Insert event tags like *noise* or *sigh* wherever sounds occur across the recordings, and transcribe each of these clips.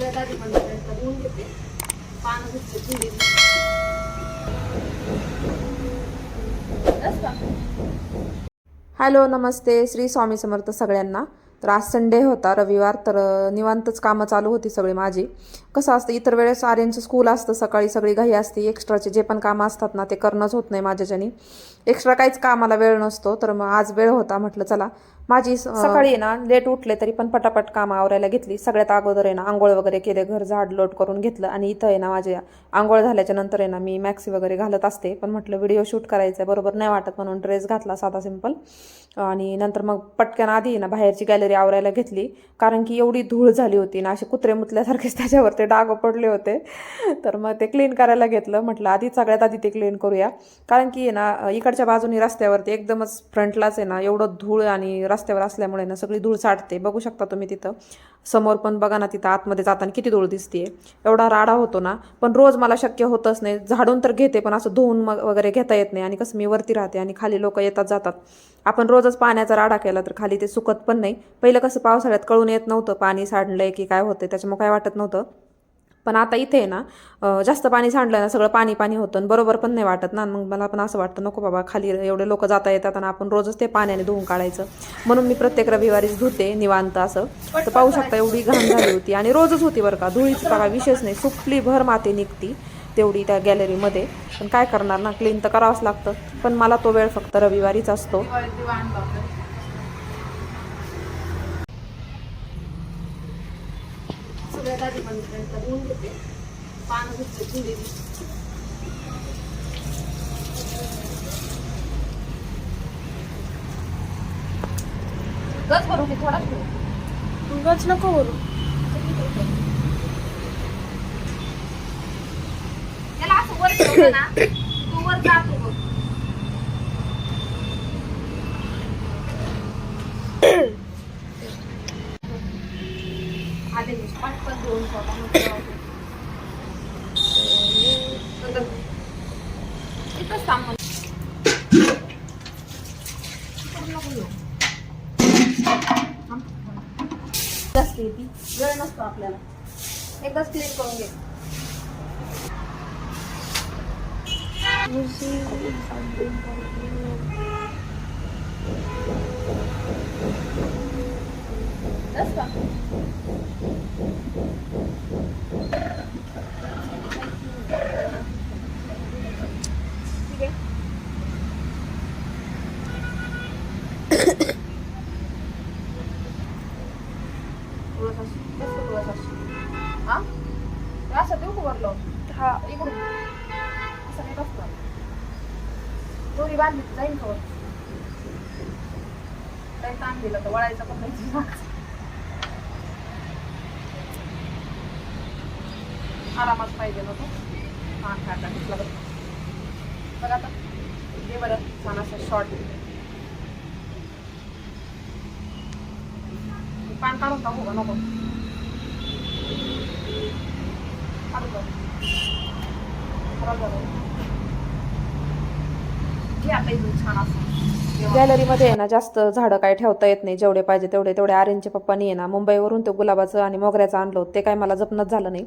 धुवून घेते पानं थोडी हॅलो नमस्ते. श्री स्वामी समर्थ सगळ्यांना. तर आज संडे होता रविवार तर निवांतच कामं चालू होती सगळी माझी. कसं असतं इतर वेळेस आर्यांचं स्कूल असतं सकाळी सगळी घाई असते. एक्स्ट्राचे जे पण कामं असतात ना ते करणंच होत नाही माझ्याच्यानी. एक्स्ट्रा काहीच कामाला वेळ नसतो तर मग आज वेळ होता म्हटलं चला. माझी सकाळी ना लेट उठले तरी पण पटापट कामं आवरायला घेतली. सगळ्यात अगोदर आहे ना आंघोळ वगैरे केले घर झाड लोट करून घेतलं आणि इथं आहे ना माझे आंघोळ झाल्याच्यानंतर आहे ना मी मॅक्सी वगैरे घालत असते. पण म्हटलं व्हिडिओ शूट करायचं आहे बरोबर नाही वाटत म्हणून ड्रेस घातला साधा सिंपल आणि नंतर मग पटकन आधी ना बाहेरची गॅलरी आवरायला घेतली. कारण की एवढी धूळ झाली होती ना असे कुत्रे मुतल्यासारखेच *laughs* त्याच्यावर ते डाग पडले होते. तर मग ते क्लीन करायला घेतलं. म्हटलं आधी सगळ्यात आधी ते क्लीन करूया. कारण की ना इकडच्या बाजूनी रस्त्यावरती एकदमच फ्रंटलाच आहे ना एवढं धूळ आणि रस्त्यावर असल्यामुळे ना सगळी धूळ साठते. बघू शकता तुम्ही तिथं. समोर पण बघा ना तिथं आतमध्ये जाताना किती धूळ दिसते एवढा राडा होतो ना. पण रोज मला शक्य होतच नाही. झाडून तर घेते पण असं धुवून मग वगैरे घेता येत नाही आणि कसं मी वरती राहते आणि खाली लोक येतात जातात. आपण रोजच पाण्याचा राडा केला तर खाली ते सुकत पण नाही. पहिलं कसं पावसाळ्यात कळून येत नव्हतं पाणी साडलंय की काय होतं त्याच्यामुळे काय वाटत नव्हतं. पण आता इथे आहे ना जास्त पाणी सांडलं ना सगळं पाणी पाणी होतं बरोबर पण नाही वाटत ना. मग मला पण असं वाटतं नको बाबा खाली एवढे लोक जाता येतात आणि आपण रोजच ते पाण्याने धुवून काढायचं. म्हणून मी प्रत्येक रविवारीच धुते निवांत असं. तर पाहू शकता एवढी घाण झाली होती आणि रोजच होती बरं का. धुळीचं काय विशेष नाही सुकली भर माती निघती तेवढी त्या गॅलरीमध्ये पण काय करणार ना क्लीन तर करावंच लागतं. पण मला तो वेळ फक्त रविवारीच असतो. दिवाळीत होऊन घेते पानं घेतले थोडी गच भरू की थोडा करू गच नको करू. त्याला असं वर ठेवलं ना तू वर जातो बघ आधी मी पटकन घेऊन स्वतः नंतर इथंच थांब मग. इकडं नको येऊ. थांब. जास्त येते वेळ नसतो आपल्याला एकदाच क्लीन करून घे. का ठीक आहे थोडंसं बस का थोडंसं हा हे असं देऊ का वरलं हा इकडून असं नाही बसतं दोरी बांधली तर जाईल का काही ताण दिलं तर वळायचं पण नाही आरामात पाहिजे ना तो. हा काटा घेतला बरं बघा. आता. हे बरं छान असं शॉर्ट पान काढून टाकू का? नको. काढू का खराब झालं इथून छान असं गॅलरीमध्ये आहे ना जास्त झाडं काय ठेवता येत नाही जेवढे पाहिजे तेवढे तेवढे आर्यनच्या पप्पानी आहे ना मुंबईवरून ते गुलाबाचं आणि मोगऱ्याचं आणलं होतं ते काय मला जपणंच झालं नाही.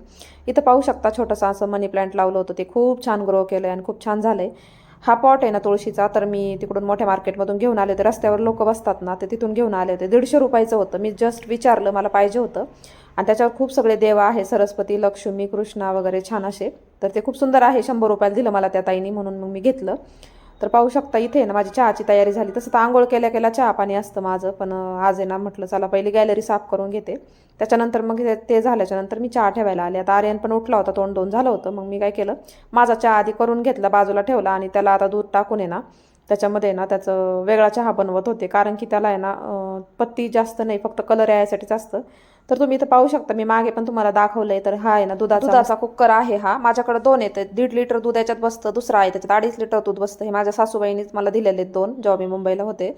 इथं पाहू शकता छोटंसं असं मनी प्लांट लावलं होतं ते खूप छान ग्रो केलं आणि खूप छान झालंय. हा पॉट आहे ना तुळशीचा तर मी तिकडून मोठ्या मार्केटमधून घेऊन आले होते. रस्त्यावर लोक बसतात ना ते तिथून घेऊन आले होते. दीडशे रुपयाचं होतं. मी जस्ट विचारलं मला पाहिजे होतं. आणि त्याच्यावर खूप सगळे देव आहे सरस्वती लक्ष्मी कृष्णा वगैरे छान असे. तर ते खूप सुंदर आहे शंभर रुपयाला दिलं मला त्या ताईनी म्हणून मग मी घेतलं. तर पाहू शकता इथे ना माझी चहाची तयारी झाली. तसं तर आंघोळ केल्या केल्या चहा पाणी असतं माझं पण आज आहे ना म्हटलं चला पहिली गॅलरी साफ करून घेते. त्याच्यानंतर मग ते- ते मी चहा ठेवायला आले. आता आर्यन पण उठला होता तोंड दोन झालं होतं. मग मी काय केलं माझा चहा आधी करून घेतला बाजूला ठेवला आणि त्याला आता दूध टाकून आहे ना त्याच्यामध्ये ना त्याचं वेगळा चहा बनवत होते. कारण की त्याला आहे ना पत्ती जास्त नाही फक्त कलर यायसाठीच असतं. तर तुम्ही इथं पाहू शकता मी मागे पण तुम्हाला दाखवलंय तर हा आहे ना दुधाचा दुधाचा कुकर आहे हा. माझ्याकडे दोन येते दीड लिटर दूध याच्यात बसतं दुसरा आहे त्याच्यात अडीच लिटर दूध बसतं. हे माझ्या सासूबाईनीच मला दिलेले दोन जेव्हा मी मुंबईला होते.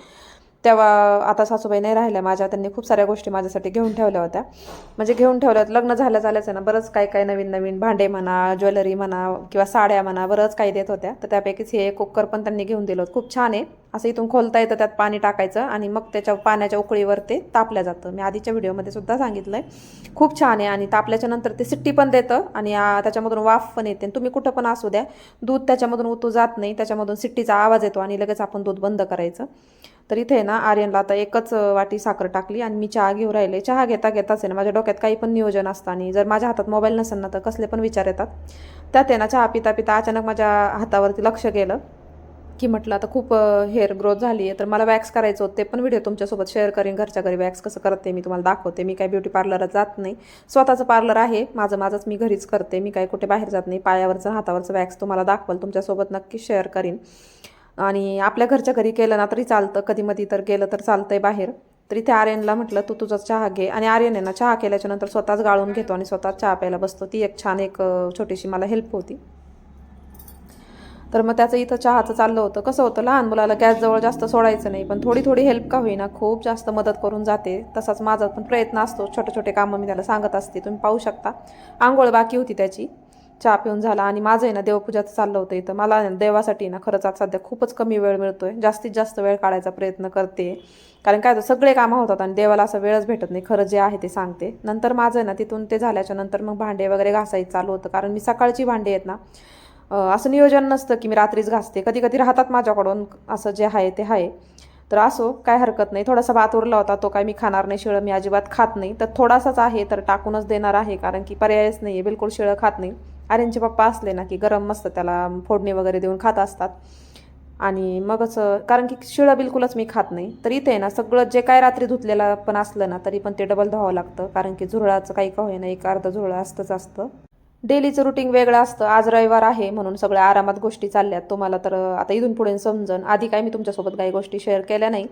तेव्हा आता सासूबाई नाही राहिल्या. माझ्या त्यांनी खूप साऱ्या गोष्टी माझ्यासाठी घेऊन ठेवल्या होत्या. म्हणजे घेऊन ठेवल्या होत्या. लग्न झाल्या झाल्याच आहे ना बरंच काही काही नवीन नवीन भांडे म्हणा ज्वेलरी म्हणा किंवा साड्या म्हणा बरंच काही देत होत्या. तर त्यापैकीच हे कुकर पण त्यांनी घेऊन दिलं होतं. खूप छान आहे. असं इथून खोलता येतं त्यात पाणी टाकायचं आणि मग त्याच्या पाण्याच्या उकळीवर ते तापल्या जातं. मी आधीच्या व्हिडिओमध्ये सुद्धा सांगितलं आहे खूप छान आहे आणि तापल्याच्या नंतर ते सिट्टी पण देतं आणि त्याच्यामधून वाफ पण येते. आणि तुम्ही कुठं पण असू द्या दूध त्याच्यामधून उतू जात नाही. त्याच्यामधून सिट्टीचा आवाज येतो आणि लगेच आपण दूध बंद करायचं. तर इथे आहे ना आर्यनला आता एकच वाटी साखर टाकली आणि मी चहा घेऊ राहिले. चहा घेता घेताच आहे ना माझ्या डोक्यात काही पण नियोजन असतं आणि जर माझ्या हातात मोबाईल नसेल ना तर कसले पण विचार येतात. त्यात आहे ना चहा पिता पिता अचानक माझ्या हातावरती लक्ष गेलं की म्हटलं आता खूप हेअर ग्रोथ झाली आहे तर मला वॅक्स करायचं होतं ते पण व्हिडिओ तुमच्यासोबत शेअर करेन घरच्या घरी वॅक्स कसं करते मी तुम्हाला दाखवते. मी काय ब्युटी पार्लरला जात नाही. स्वतःचं पार्लर आहे माझं माझंच मी घरीच करते मी काय कुठे बाहेर जात नाही पायावरचं हातावरचं वॅक्स तुम्हाला दाखवाल तुमच्यासोबत नक्की शेअर करीन. आणि आपल्या घरच्या घरी केलं ना तरी चालतं. कधीमधी तर गेलं तर चालतंय बाहेर. तर इथे आर्यनला म्हटलं तू तुझा चहा घे. आणि आर्यन आहे ना चहा केल्याच्यानंतर स्वतःच गाळून घेतो आणि स्वतःच चहा प्यायला बसतो. ती एक छान एक छोटीशी मला हेल्प होती. तर मग त्याचं इथं चहाचं चाललं होतं. कसं होतं लहान मुलाला गॅसजवळ जास्त सोडायचं नाही पण थोडी थोडी हेल्प का होईना खूप जास्त मदत करून जाते. तसाच माझा पण प्रयत्न असतो. छोटे छोटे कामं मी त्याला सांगत असते. तुम्ही पाहू शकता. आंघोळ बाकी होती त्याची. चहा पिऊन झाला आणि माझं आहे ना देवपूजाचं चाललं होतं इथं. मला देवासाठी ना खरंच आज सध्या खूपच कमी वेळ मिळतोय. जास्तीत जास्त वेळ काढायचा प्रयत्न करते. कारण काय होतं सगळे कामं होतात आणि देवाला असं वेळच भेटत नाही. खरं जे आहे ते सांगते. नंतर माझं आहे ना तिथून ते झाल्याच्यानंतर मग भांडे वगैरे घासायचं चालू होतं. कारण मी सकाळची भांडी आहेत ना असं नियोजन नसतं की मी रात्रीच घासते. कधी कधी राहतात माझ्याकडून असं जे आहे ते आहे. तर असो काय हरकत नाही. थोडासा भात उरला होता तो काय मी खाणार नाही. शिळं मी अजिबात खात नाही. तर थोडासाच आहे तर टाकूनच देणार आहे. कारण की पर्यायच नाही आहे बिलकुल शिळं खात नाही. आर्यनचे पप्पा असले ना की गरम मस्त त्याला फोडणी वगैरे देऊन खात असतात. आणि मगच कारण की शिळं बिलकुलच मी खात नाही. तर इथे आहे ना सगळं जे काय रात्री धुतलेलं पण असलं ना तरी पण ते डबल धुवावं लागतं. कारण की झुरळाचं काही का होईना एक अर्ध झुरळं असतंच असतं. डेलीचं रुटीन वेगळं असतं. आज रविवार आहे म्हणून सगळ्या आरामात गोष्टी चालल्यात. तुम्हाला तर आता इथून पुढे समजन. आधी काय मी तुमच्यासोबत काही गोष्टी शेअर केल्या नाही.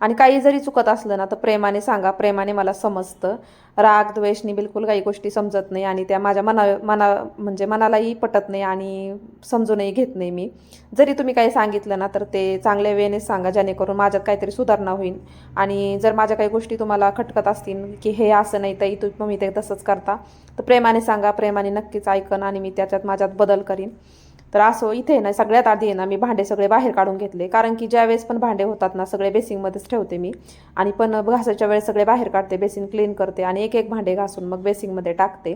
आणि काही जरी चुकत असलं ना तर प्रेमाने सांगा प्रेमाने मला समजतं. राग द्वेषनी बिलकुल काही गोष्टी समजत नाही आणि त्या माझ्या मना मना म्हणजे मनालाही पटत नाही आणि समजूनही घेत नाही मी. जरी तुम्ही काही सांगितलं ना तर ते चांगल्या वेळेने सांगा जेणेकरून माझ्यात काहीतरी सुधारणा होईल. आणि जर माझ्या काही गोष्टी तुम्हाला खटकत असतील की हे असं नाही तरी तुम्ही ते तसंच करता तर प्रेमाने सांगा प्रेमाने नक्कीच ऐकन आणि मी त्याच्यात माझ्यात बदल करीन. तर असो इथे ना सगळ्यात आधी ना मी भांडे सगळे बाहेर काढून घेतले. कारण की ज्या वेळेस पण भांडे होतात ना सगळे बेसिंगमध्येच ठेवते मी. आणि पण घासायच्या वेळेस सगळे बाहेर काढते बेसिन क्लीन करते आणि एक एक भांडे घासून मग बेसिंगमध्ये टाकते.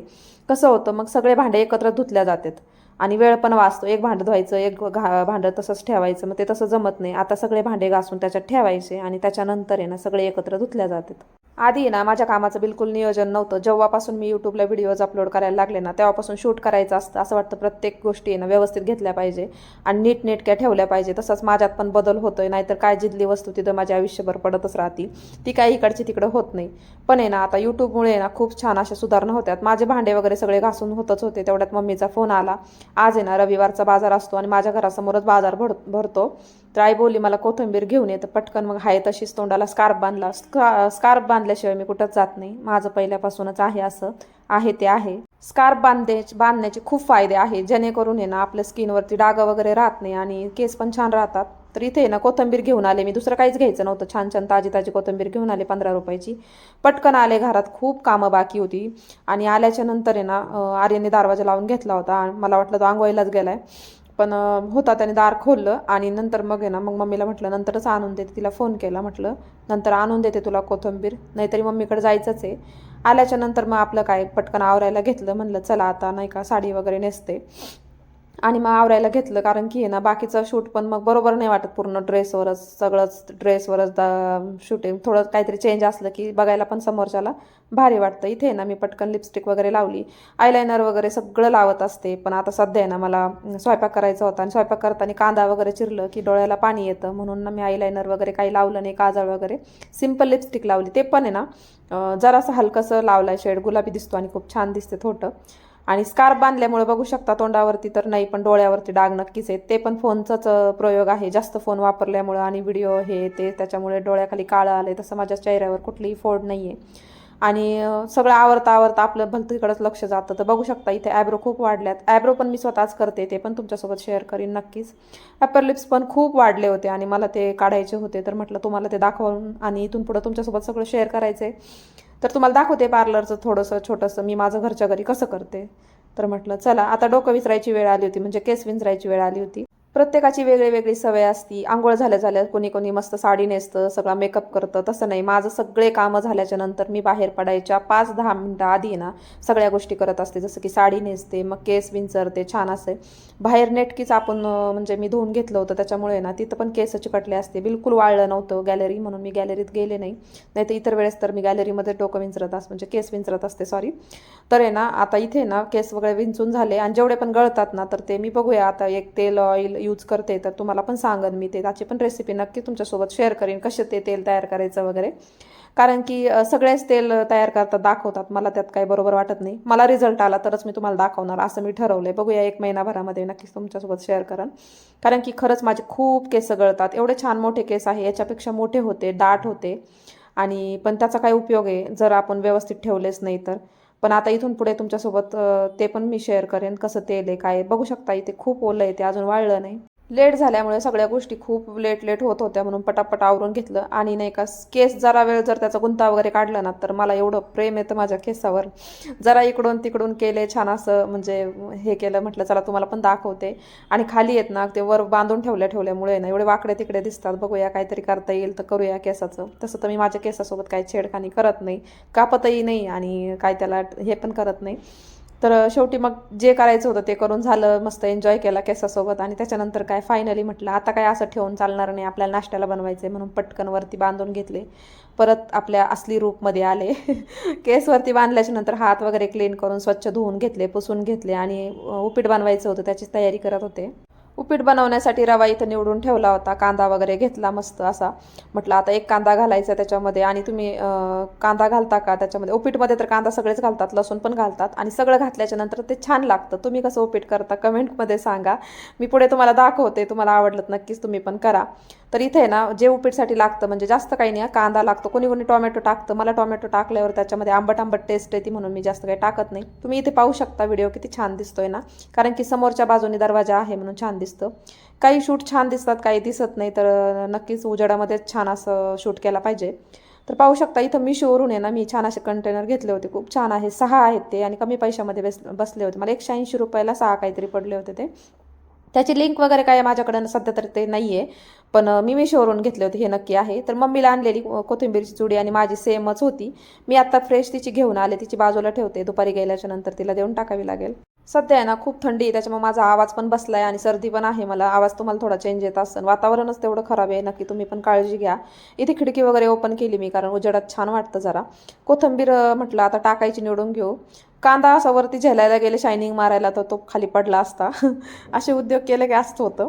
कसं होतं मग सगळे भांडे एकत्र धुतल्या जातात. आणि वेळ पण वाचतो. एक भांडं धुवायचं एक घा भांडं तसंच ठेवायचं. मग ते तसं जमत नाही. आता सगळे भांडे घासून त्याच्यात ठेवायचे आणि त्याच्यानंतर आहे ना सगळे एकत्र धुतल्या जातात. आधी ना माझ्या कामाचं बिलकुल नियोजन नव्हतं. जेव्हापासून मी यूट्यूबला व्हिडिओज अपलोड करायला लागले ना तेव्हापासून शूट करायचं असतं. असं वाटतं प्रत्येक गोष्टी आहे ना व्यवस्थित घेतल्या पाहिजे आणि नीटनेटक्या ठेवल्या पाहिजे. तसंच माझ्यात पण बदल होतोय. नाहीतर काय जिथली वस्तू तिथं माझ्या आयुष्यभर पडतच राहती. ती काही इकडची तिकडं होत नाही. पण आहे ना आता यूट्यूबमुळे ना खूप छान अशा सुधारणा होत्यात माझे भांडे वगैरे सगळे घासून होतच होते. तेवढ्यात मम्मीचा फोन आला. आज आहे ना रविवारचा बाजार असतो आणि माझ्या घरासमोरच बाजार भर भरतो. तर आई बोलली मला कोथिंबीर घेऊन येतं पटकन मग हाय तशीच तोंडाला स्कार्फ बांधला. स्का स्कार्फ बांधल्याशिवाय मी कुठंच जात नाही. माझं पहिल्यापासूनच आहे असं. आहे ते आहे. स्कार्फ बांधे बांधण्याचे खूप फायदे आहेत जेणेकरून आहे ना आपल्या स्किनवरती डाग वगैरे राहत नाही आणि केस पण छान राहतात. तर इथे आहे ना कोथिंबीर घेऊन आले मी. दुसरं काहीच घ्यायचं नव्हतं. छान छान ताजी ताजी कोथिंबीर घेऊन आले पंधरा रुपयाची. पटकन आले घरात. खूप कामं बाकी होती. आणि आल्याच्यानंतर आहे ना आर्यने दरवाजा लावून घेतला होता. मला वाटलं तो आंघोळीलाच गेलाय. पण होता त्याने दार खोललं. आणि नंतर मग आहे ना मग मम्मीला म्हटलं नंतरच आणून देते. तिला फोन केला म्हटलं नंतर आणून देते तुला कोथिंबीर. नाहीतरी मम्मीकडे जायचंच आहे. आल्याच्यानंतर मग आपलं काय पटकन आवरायला घेतलं. म्हणलं चला आता नाही का साडी वगैरे नेसते. आणि मग आवरायला घेतलं कारण की आहे ना बाकीचं शूट पण मग बरोबर नाही वाटत पूर्ण ड्रेसवरच सगळंच ड्रेसवरच दा शूटिंग थोडं काहीतरी चेंज असलं की बघायला पण समोरच्याला भारी वाटतं. इथे आहे ना मी पटकन लिपस्टिक वगैरे लावली. आयलायनर वगैरे सगळं लावत असते पण आता सध्या आहे ना मला स्वयंपाक करायचा होता आणि स्वयंपाक करताना कांदा वगैरे चिरलं की डोळ्याला पाणी येतं. म्हणून ना मी आयलायनर वगैरे काही लावलं नाही काजळ वगैरे. सिंपल लिपस्टिक लावली. ते पण आहे ना जरासं हलकंसं लावलं आहे शेड गुलाबी दिसतो आणि खूप छान दिसते थोटं. आणि स्कार्फ बांधल्यामुळे बघू शकता तोंडावरती तर नाही पण डोळ्यावरती डाग नक्कीच आहेत. ते पण फोनचाच प्रयोग आहे. जास्त फोन वापरल्यामुळं आणि व्हिडिओ हे ते त्याच्यामुळे डोळ्याखाली काळं आले तसं माझ्या चेहऱ्यावर कुठलीही फोड नाही आहे आणि सगळं आवरता आवरता आपलं भलतीकडंच लक्ष जातं. तर बघू शकता इथे ॲब्रो खूप वाढल्यात. ॲब्रो पण मी स्वतःच करते ते पण तुमच्यासोबत शेअर करीन नक्कीच. अप्पर लिप्स पण खूप वाढले होते आणि मला ते काढायचे होते. तर म्हटलं तुम्हाला ते दाखवून आणि इथून पुढं तुमच्यासोबत सगळं शेअर करायचं आहे तर तुम्हाला दाखवते पार्लरचं थोडंसं छोटंसं मी माझं घरच्या घरी कसं करते. तर म्हटलं चला आता डोकं विसरायची वेळ आली होती म्हणजे केस विंचरायची वेळ आली होती. प्रत्येकाची वेगळी वेगळी सवय असती. आंघोळ झाल्या झाल्या कोणी कोणी मस्त साडी नेसतं सगळा मेकअप करतं. तसं नाही. माझं सगळे कामं झाल्याच्यानंतर मी बाहेर पडायच्या पाच दहा मिनटं आधी ना सगळ्या गोष्टी करत असते. जसं की साडी नेसते मग केस विंचरते छान असे बाहेर नेटकीच आपण म्हणजे मी धुवून घेतलं होतं. त्याच्यामुळे ना तिथं पण केस चिकटले असते. बिलकुल वाळलं नव्हतं गॅलरी म्हणून मी गॅलरीत गेले नाही. नाही तर इतर वेळेस तर मी गॅलरीमध्ये डोकं विंचरत असते म्हणजे केस विंचरत असते सॉरी तर आहे ना आता इथे ना केस वगैरे विंचून झाले. आणि जेवढे पण गळतात ना तर ते मी बघूया. आता एक तेल ऑइल यूज करते तर तुम्हाला पण सांगन मी ते. त्याची पण रेसिपी नक्की तुमच्यासोबत शेअर करेन कसे ते तेल तयार करायचं वगैरे. कारण की सगळेच तेल तयार करतात दाखवतात. मला त्यात काही बरोबर वाटत नाही. मला रिझल्ट आला तरच मी तुम्हाला दाखवणार असं मी ठरवलं आहे बघूया एक महिनाभरामध्ये नक्कीच तुमच्यासोबत शेअर करेन कारण की खरंच माझे खूप केस गळतात एवढे छान मोठे केस आहे याच्यापेक्षा मोठे होते दाट होते. आणि पण त्याचा काय उपयोग आहे जर आपण व्यवस्थित ठेवलेच नाही तर. पण आता इथून पुढे तुमच्यासोबत ते पण मी शेअर करेन कसं तेल आहे. काय बघू शकता इथे खूप ओलं आहे ते अजून वाळलं नाही. लेट झाल्यामुळे सगळ्या गोष्टी खूप लेट लेट होत होत्या म्हणून पटापट आवरून घेतलं. आणि नाही का केस जरा वेळ जर त्याचा गुंता वगैरे काढला ना तर मला एवढं प्रेम येतं माझ्या केसावर. जरा इकडून तिकडून केले छान असं म्हणजे हे केलं म्हटलं चला तुम्हाला पण दाखवते. आणि खाली येत ना ते वर बांधून ठेवल्या ठेवल्यामुळे ना एवढे वाकडे तिकडे दिसतात. बघूया काहीतरी करता येईल तर करूया केसाचं. तसं तर मी माझ्या केसासोबत काही छेडखानी करत नाही. कापतही नाही आणि काय त्याला हे पण करत नाही. तर शेवटी मग जे करायचं होतं ते करून झालं मस्त एन्जॉय केला केसासोबत आणि त्याच्यानंतर काय फायनली म्हटलं आता काय असं ठेवून चालणार नाही आपल्याला नाश्त्याला बनवायचं म्हणून पटकन वरती बांधून घेतले. परत आपल्या असली रूपमध्ये आले. *laughs* केसवरती बांधल्याच्या नंतर हात वगैरे क्लीन करून स्वच्छ धुवून घेतले पुसून घेतले आणि उपीट बनवायचं होतं त्याची तयारी करत होते. उपीट बनवण्यासाठी रवा इथं निवडून ठेवला होता. कांदा वगैरे घेतला मस्त असा. म्हटलं आता एक कांदा घालायचा त्याच्यामध्ये आणि तुम्ही कांदा घालता का? त्याच्यामध्ये उपीटमध्ये तर कांदा सगळेच घालतात लसूण पण घालतात आणि सगळं घातल्याच्या नंतर ते छान लागतं. तुम्ही कसं उपीट करता कमेंटमध्ये सांगा. मी पुढे तुम्हाला दाखवते तुम्हाला आवडलं नक्कीच तुम्ही पण करा. तर इथे आहे ना जे उपीटसाठी लागतं म्हणजे जास्त काही नाही कांदा लागतो. कोणी कोणी टोमॅटो टाकतं. मला टोमॅटो टाकल्यावर त्याच्यामध्ये आंबट आंबट टेस्ट येते म्हणून मी जास्त काही टाकत नाही. तुम्ही इथे पाहू शकता व्हिडिओ किती छान दिसतोय ना. कारण की समोरच्या बाजूने दरवाजा आहे म्हणून छान दिसतं. काही शूट छान दिसतात काही दिसत नाही तर नक्कीच उजेडामध्येच छान असं शूट केला पाहिजे. तर पाहू शकता इथं मी शोरून आहे ना मी छान असे कंटेनर घेतले होते खूप छान आहे. सहा आहेत ते आणि कमी पैशामध्ये बस बसले होते. मला एकशे ऐंशी रुपयाला सहा काहीतरी पडले होते ते. त्याची लिंक वगैरे काय माझ्याकडं सध्या तर ते नाही आहे पण मी मी मिशोवरून घेतले होते हे नक्की आहे. तर मम्मीला आणलेली कोथिंबीरची चुडी आणि माझी सेमच होती. मी आत्ता फ्रेश तिची घेऊन आले तिची बाजूला ठेवते. दुपारी गेल्याच्यानंतर तिला देऊन टाकावी लागेल. सध्या आहे ना खूप थंडी आहे त्याच्यामुळे माझा आवाज पण बसला आहे आणि सर्दी पण आहे मला. आवाज तुम्हाला थोडा चेंज येत असेल. वातावरणच तेवढं खराब आहे नक्की तुम्ही पण काळजी घ्या. इथे खिडकी वगैरे ओपन केली मी कारण उजेडात छान वाटतं जरा. कोथिंबीर म्हटलं आता टाकायची निवडून घेऊ. कांदा असा वरती झेलायला गेले शायनिंग मारायला तर तो खाली पडला असता. *laughs* असे उद्योग केले की असतं होतं.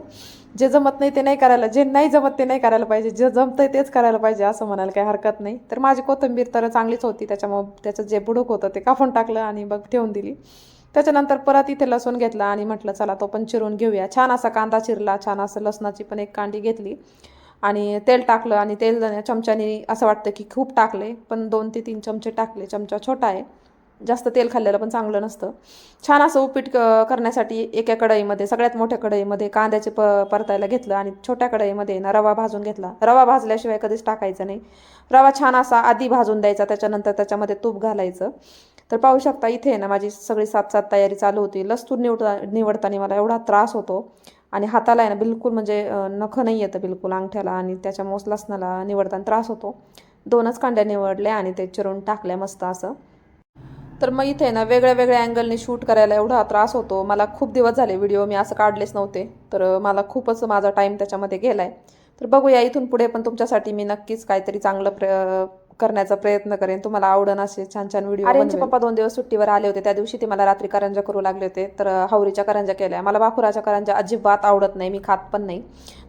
जे जमत नाही ते नाही करायला जे नाही जमत ते नाही करायला पाहिजे. जे जमतंय तेच करायला पाहिजे असं म्हणायला काही हरकत नाही. तर माझी कोथिंबीर तर चांगलीच होती त्याच्यामुळं त्याचं जे बुडूक होतं ते कापून टाकलं आणि मग ठेवून दिली. त्याच्यानंतर परत इथे लसूण घेतला आणि म्हटलं चला तो पण चिरून घेऊया. छान असा कांदा चिरला छान असं लसणाची पण एक कांडी घेतली. आणि तेल टाकलं आणि तेल चमच्याने असं वाटतं की खूप टाकले पण दोन ते तीन चमचे टाकले. चमचा छोटा आहे जास्त तेल खाल्लेलं पण चांगलं नसतं. छान असं उपीट क- करण्यासाठी एका कढईमध्ये सगळ्यात मोठ्या कढईमध्ये कांद्याचे प परतायला घेतलं आणि छोट्या कढईमध्ये ना रवा भाजून घेतला. रवा भाजल्याशिवाय कधीच टाकायचा नाही. रवा छान असा आधी भाजून द्यायचा त्याच्यानंतर त्याच्यामध्ये तूप घालायचं. तर पाहू शकता इथे आहे ना माझी सगळी सात सात तयारी चालू होती. लस्तूर निवडता निवडताना मला एवढा त्रास होतो आणि हाताला आहे ना बिलकुल म्हणजे नखं नाही येतं बिलकुल अंगठ्याला आणि त्याच्यामुळेच लसणाला निवडताना त्रास होतो. दोनच कांड्या निवडल्या आणि ते चिरून टाकल्या मस्त असं. तर मग इथे ना वेगळ्या वेगळ्या अँगलने शूट करायला एवढा त्रास होतो. मला खूप दिवस झाले व्हिडिओ मी असं काढलेच नव्हते. तर मला खूपच माझा टाईम त्याच्यामध्ये गेला आहे तर बघूया इथून पुढे पण तुमच्यासाठी मी नक्कीच काहीतरी चांगलं प्र करण्याचा प्रयत्न करेन. तुम्हाला आवडन असे छान छान व्हिडिओ आर्यनचे पप्पा दोन दिवस सुट्टीवर आले होते. त्या दिवशी ते मला रात्री करंजा करू लागले होते. तर हावरीच्या करंजा केल्या. मला बाकुराच्या करंजा अजिबात आवडत नाही. मी खात पण नाही.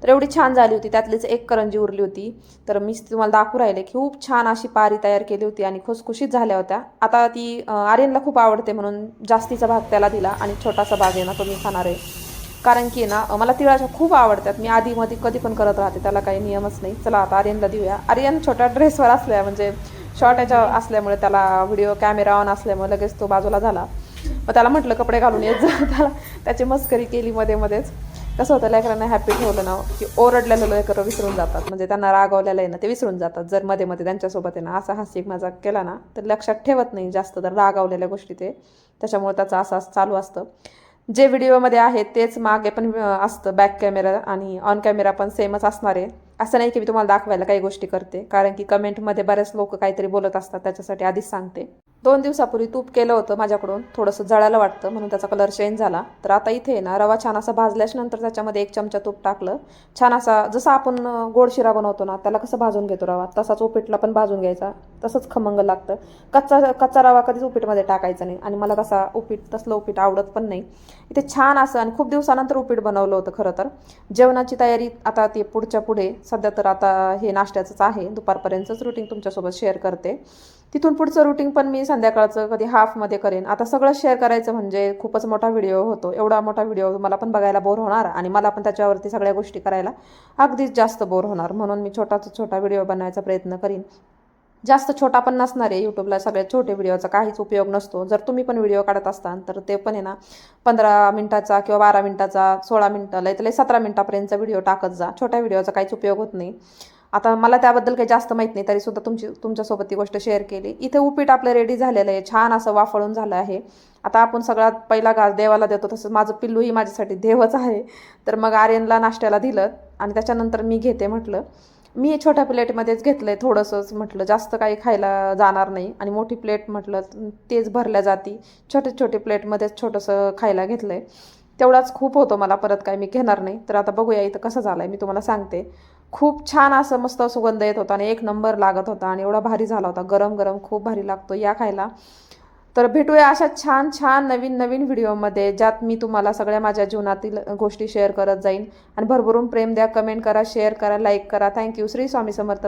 तर एवढी छान झाली होती. त्यातलीच एक करंजी उरली होती. तर मी तुम्हाला दाखवू राहिले खूप छान अशी पारी तयार केली होती आणि खुसखुशीत झाल्या होत्या. आता ती आर्यनला खूप आवडते म्हणून जास्तीचा भाग त्याला दिला आणि छोटासा भाग आहे ना तो मी खाणार आहे. कारण की ना मला तिळाच्या खूप आवडतात. मी आधी मध्ये कधी पण करत राहते त्याला काही नियमच नाही. चला आता आर्यनला देऊया. आर्यन छोट्या ड्रेसवर असल्या म्हणजे शॉर्ट याच्या असल्यामुळे त्याला व्हिडिओ कॅमेरा ऑन असल्यामुळे लगेच तो बाजूला झाला. मग त्याला म्हटलं कपडे घालून येत जा. *laughs* त्याला त्याची मस्करी केली मध्ये मध्येच. कसं होतं लेकरांना हॅपी ठेवलं ना की ओरडलेलं लेकरं विसरून जातात. म्हणजे त्यांना रागवलेलं आहे ना ते विसरून जातात. जर मध्ये मध्ये त्यांच्यासोबत आहे ना असा हास्यिक मजाक केला ना तर लक्षात ठेवत नाही जास्त तर रागावलेल्या गोष्टी ते. त्याच्यामुळे त्याचं असं चालू असतं. जे व्हिडिओमध्ये आहे तेच मागे पण असतं बॅक कॅमेरा आणि ऑन कॅमेरा पण सेमच असणार आहे. असं नाही की मी तुम्हाला दाखवायला काही गोष्टी करते कारण की कमेंटमध्ये बरेच लोक काहीतरी बोलत असतात त्याच्यासाठी आधीच सांगते. दोन दिवसापूर्वी तूप केलं होतं माझ्याकडून थोडंसं जळायला वाटतं म्हणून त्याचा कलर चेंज झाला. तर आता इथे आहे ना रवा छान असा भाजल्याच्यानंतर त्याच्यामध्ये एक चमचा तूप टाकलं. छान असा जसं आपण गोड शिरा बनवतो ना त्याला कसं भाजून घेतो रवा? तसाच उपीटला पण भाजून घ्यायचा. तसंच खमंग लागतं. कच्चा कच्चा रवा कधीच उपीटमध्ये टाकायचा नाही. आणि मला तसा उपीट तसलं उपीट आवडत पण नाही. इथे छान असं आणि खूप दिवसानंतर उपीट बनवलं होतं खरं तर. जेवणाची तयारी आता ती पुढच्या पुढे. सध्या तर आता हे नाश्त्याचंच आहे. दुपारपर्यंतच रुटीन तुमच्यासोबत शेअर करते. तिथून पुढचं रुटीन पण मी संध्याकाळचं कधी हाफमध्ये करेन. आता सगळं शेअर करायचं म्हणजे खूपच मोठा व्हिडिओ होतो. एवढा मोठा व्हिडिओ मला पण बघायला बोर होणार आणि मला पण त्याच्यावरती सगळ्या गोष्टी करायला अगदीच जास्त बोर होणार. म्हणून मी छोटाचा छोटा व्हिडिओ बनवायचा प्रयत्न करीन. जास्त छोटा पण नसणार आहे यूट्यूबला सगळ्यात छोटे व्हिडिओचा काहीच उपयोग नसतो. जर तुम्ही पण व्हिडिओ काढत असताल तर ते पण आहे ना पंधरा मिनटाचा किंवा बारा मिनटाचा सोळा मिनिटं लय लय सतरा मिनटापर्यंतचा व्हिडिओ टाकत जा. छोट्या व्हिडिओचा काहीच उपयोग होत नाही. आता मला त्याबद्दल काही जास्त माहीत नाही तरीसुद्धा तुमची तुमच्यासोबत ती गोष्ट शेअर केली. इथे उपीट आपलं रेडी झालेलं आहे छान असं वाफळून झालं आहे. आता आपण सगळ्यात पहिला घास देवाला देतो तसं माझं पिल्लूही माझ्यासाठी देवच आहे. तर मग आर्यनला नाश्त्याला दिलं आणि त्याच्यानंतर मी घेते म्हटलं. मी छोट्या प्लेटमध्येच घेतलं आहे थोडंसंच म्हटलं जास्त काही खायला जाणार नाही. आणि मोठी प्लेट म्हटलं तेच भरल्या जाती. छोटे छोटे प्लेटमध्येच छोटंसं खायला घेतलं आहे तेवढाच खूप होतो मला परत काय मी घेणार नाही. तर आता बघूया इथं कसं झालं आहे मी तुम्हाला सांगते. खूप छान असं मस्त सुगंध येत होता आणि एक नंबर लागत होता आणि एवढा भारी झाला होता. गरम गरम खूप भारी लागतो या खायला. तर भेटूया अशा छान छान नवीन नवीन व्हिडिओमध्ये ज्यात मी तुम्हाला सगळ्या माझ्या जीवनातील गोष्टी शेअर करत जाईन. आणि भरभरून प्रेम द्या कमेंट करा शेअर करा लाईक करा. Thank you. Shri Swami Samarth.